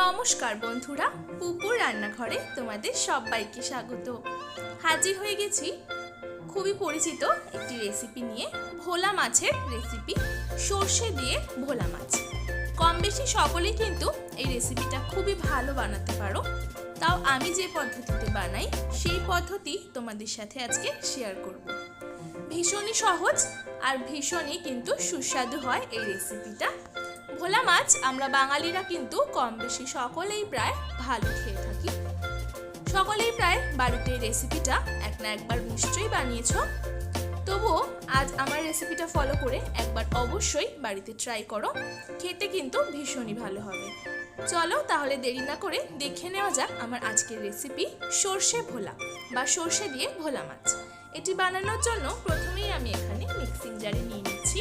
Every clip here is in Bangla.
নমস্কার বন্ধুরা, পুকুর রান্নাঘরে তোমাদের সবাইকে স্বাগত। হাজির হয়ে গেছি খুবই পরিচিত একটি রেসিপি নিয়ে, ভোলা মাছের রেসিপি সর্ষে দিয়ে ভোলা মাছ। কম বেশি সকলেই কিন্তু এই রেসিপিটা খুবই ভালো বানাতে পারো। তাও আমি যে পদ্ধতিতে বানাই, সেই পদ্ধতি তোমাদের সাথে আজকে শেয়ার করব। ভীষণই সহজ আর ভীষণই কিন্তু সুস্বাদু হয় এই রেসিপিটা ভোলা মাছ আমরা বাঙালিরা কিন্তু কম বেশি সকলেই প্রায় ভালো খেয়ে থাকি। সকলেই প্রায় বাড়িতে রেসিপিটা এক না একবার নিশ্চয়ই বানিয়েছো। তবুও আজ আমার রেসিপিটা ফলো করে একবার অবশ্যই বাড়িতে ট্রাই করো। খেতে কিন্তু ভীষণই ভালো হবে। চলো তাহলে দেরি না করে দেখে নেওয়া যাক আমার আজকের রেসিপি সর্ষে ভোলা বা সর্ষে দিয়ে ভোলা মাছ। এটি বানানোর জন্য প্রথমেই আমি এখানে মিক্সিং জারে নিয়ে নিচ্ছি।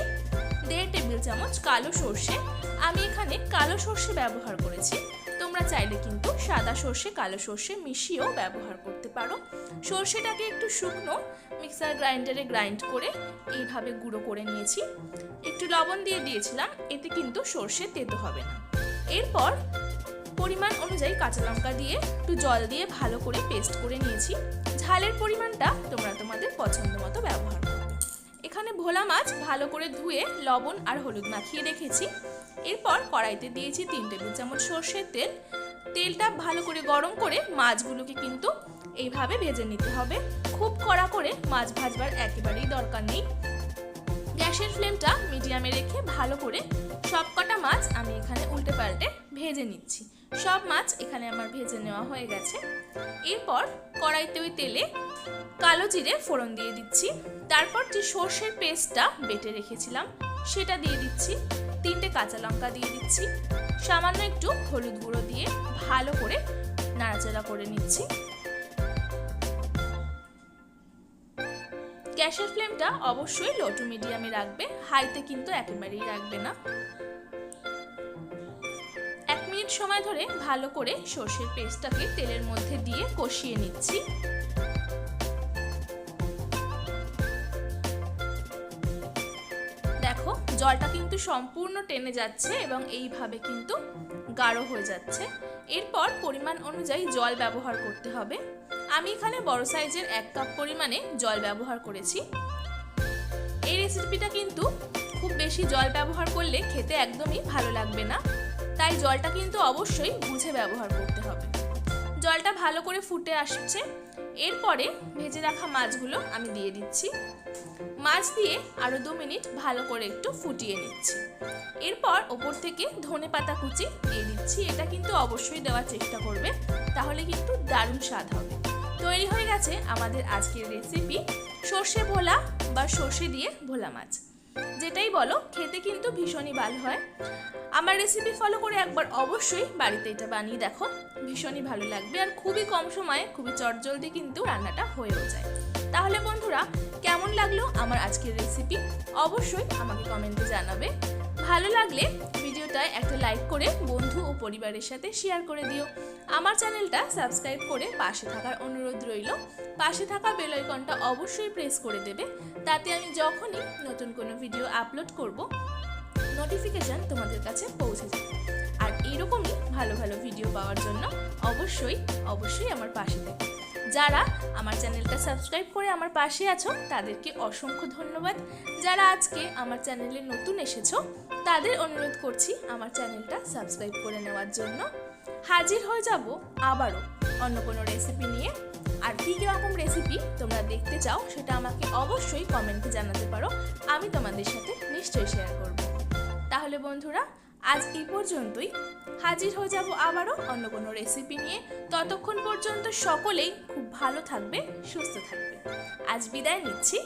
দেড় টেবিল চামচ কালো সর্ষে। আমি এখানে কালো সর্ষে ব্যবহার করেছি। তোমরা চাইলে কিন্তু সাদা সর্ষে, কালো সর্ষে মিশিয়েও ব্যবহার করতে পারো। সর্ষেটাকে একটু শুকনো মিক্সার গ্রাইন্ডারে গ্রাইন্ড করে এইভাবে গুঁড়ো করে নিয়েছি। একটু লবণ দিয়ে দিয়েছিলাম, এতে কিন্তু সর্ষে তেতো হবে না। এরপর পরিমাণ অনুযায়ী কাঁচা লঙ্কা দিয়ে একটু জল দিয়ে ভালো করে পেস্ট করে নিয়েছি। ঝালের পরিমাণটা তোমরা তোমাদের পছন্দ মতো ব্যবহার করবে এখানে ভোলা মাছ ভালো করে ধুয়ে, লবণ আর হলুদ মাখিয়ে রেখেছি। এরপর কড়াইতে দিয়েছি তিন টেবিল চামচ সর্ষের তেল। তেলটা ভালো করে গরম করে মাছগুলোকে কিন্তু এইভাবে ভেজে নিতে হবে। খুব কড়া করে মাছ ভাজবার একেবারেই দরকার নেই। গ্যাসের ফ্লেমটা মিডিয়ামে রেখে ভালো করে সবকটা মাছ আমি এখানে উল্টে পাল্টে ভেজে নিচ্ছি। সব মাছ এখানে আমার ভেজে নেওয়া হয়ে গেছে। এরপর কড়াইতে ওই তেলে কালো জিরে ফোড়ন দিয়ে দিচ্ছি। তারপর যে সর্ষের পেস্টটা বেটে রেখেছিলাম, সেটা দিয়ে দিচ্ছি। তিনটে কাঁচা লঙ্কা দিয়ে দিচ্ছি। সামান্য একটু হলুদ গুঁড়ো দিয়ে ভালো করে নাড়াচাড়া করে নিচ্ছি। গ্যাসের ফ্লেমটা অবশ্যই লো টু মিডিয়ামে রাখবে, হাইতে কিন্তু একেবারেই রাখবে না। সময় ধরে ভালো করে সর্ষের পেস্টটাকে তেলের মধ্যে দিয়ে কষিয়ে নিচ্ছি। দেখো, জলটা কিন্তু সম্পূর্ণ টেনে যাচ্ছে এবং এইভাবে কিন্তু গাঢ় হয়ে যাচ্ছে। এরপর পরিমাণ অনুযায়ী জল ব্যবহার করতে হবে। আমি এখানে বড় সাইজের এক কাপ পরিমাণে জল ব্যবহার করেছি। এই রেসিপিটা কিন্তু খুব বেশি জল ব্যবহার করলে খেতে একদমই ভালো লাগবে না। তাই জলটা কিন্তু অবশ্যই বুঝে ব্যবহার করতে হবে। জলটা ভালো করে ফুটে আসছে। এরপরে ভেজে রাখা মাছগুলো আমি দিয়ে দিচ্ছি। মাছ দিয়ে আরও দু মিনিট ভালো করে একটু ফুটিয়ে নিচ্ছি। এরপর ওপর থেকে ধনে পাতা কুচি দিয়ে দিচ্ছি। এটা কিন্তু অবশ্যই দেওয়ার চেষ্টা করবে, তাহলে কিন্তু দারুণ স্বাদ হবে। তৈরি হয়ে গেছে আমাদের আজকের রেসিপি সর্ষে ভোলা বা সর্ষে দিয়ে ভোলা মাছ। যেটাই বলো, খেতে কিন্তু ভীষণই ভালো হয়। আমার রেসিপি ফলো করে একবার অবশ্যই বাড়িতে এটা বানিয়ে দেখো। ভীষণই ভালো লাগবে আর খুবই কম সময়ে খুবই চটজলদি কিন্তু রান্নাটা হয়েও যায়। তাহলে বন্ধুরা, কেমন লাগল আমার আজকের রেসিপি অবশ্যই আমাকে কমেন্টে জানাবে। ভালো লাগলে ভিডিওটায় একটা লাইক করে বন্ধু ও পরিবারের সাথে শেয়ার করে দিও। আমার চ্যানেলটা সাবস্ক্রাইব করে পাশে থাকার অনুরোধ রইল। পাশে থাকা বেল আইকনটা অবশ্যই প্রেস করে দেবে। তাতে আমি যখনই নতুন কোনো ভিডিও আপলোড করব নোটিফিকেশান তোমাদের কাছে পৌঁছে যাবে। আর এইরকমই ভালো ভালো ভিডিও পাওয়ার জন্য অবশ্যই অবশ্যই আমার পাশে থেকে। যারা আমার চ্যানেলটা সাবস্ক্রাইব করে আমার পাশে আছো, তাদেরকে অসংখ্য ধন্যবাদ। যারা আজকে আমার চ্যানেলে নতুন এসেছ, তাদের অনুরোধ করছি আমার চ্যানেলটা সাবস্ক্রাইব করে নেওয়ার জন্য। হাজির হয়ে যাব আবারও অন্য কোনো রেসিপি নিয়ে। আর কী রকম রেসিপি তোমরা দেখতে চাও, সেটা আমাকে অবশ্যই কমেন্টে জানাতে পারো। আমি তোমাদের সাথে নিশ্চয়ই শেয়ার করব। তাহলে বন্ধুরা আজ এই পর্যন্তই। হাজির হয়ে যাব আবারও অন্য কোনো রেসিপি নিয়ে। ততক্ষণ পর্যন্ত সকলেই খুব ভালো থাকবে, সুস্থ থাকবে। আজ বিদায় নিচ্ছি।